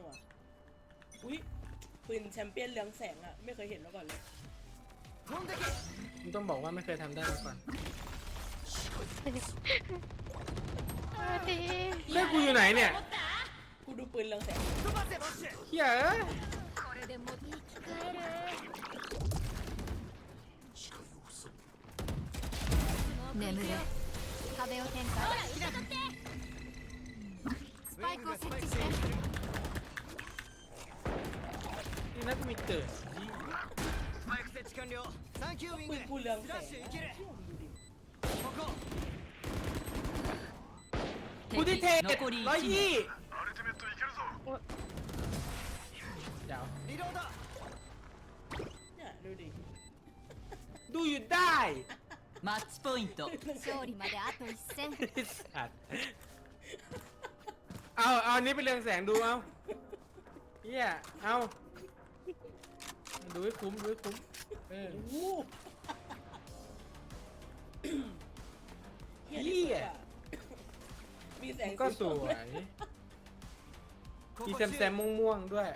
นัวอุ้ยปืนแชมเปี้ยนเรืองแสงอะไม่เคยเห็นมาก่อนเลย 飛んでけ มึงต้องบอกว่าไม่เคยทำได้มาก่อน สวัสดี เลือกกูอยู่ไหนเนี่ย กูดูปืนเรืองแสง 飛ばせバッシュ เฮียเอ้ย これでも生き返る眠れ壁を展開スパイクを設置して นี่น่าจะมีเกิด スパイク設置完了サンキューウィン ปื グ นกูเรือง フ แส ラッ ง シュい อะ ける เชี่ยมึงดูดิ ここ กูที่เทศ 残り ร้อย 1 ยี่ 名 เดี๋ยว リロード เนี่ยดูดิ ดูอยู่ได้ マッチポイント勝利まであと一戦 ไอ้สัตว์เอาเอาอันนี้เป็นเรืองแสงดูเอาเฮียเอา ดูให้คุ้มดูให้คุ้มเออโอ้โหเหี้ยเหี้ที่สุดยอะมีแสงก็สสีวยこมีこแซมแซมม่วงๆด้วย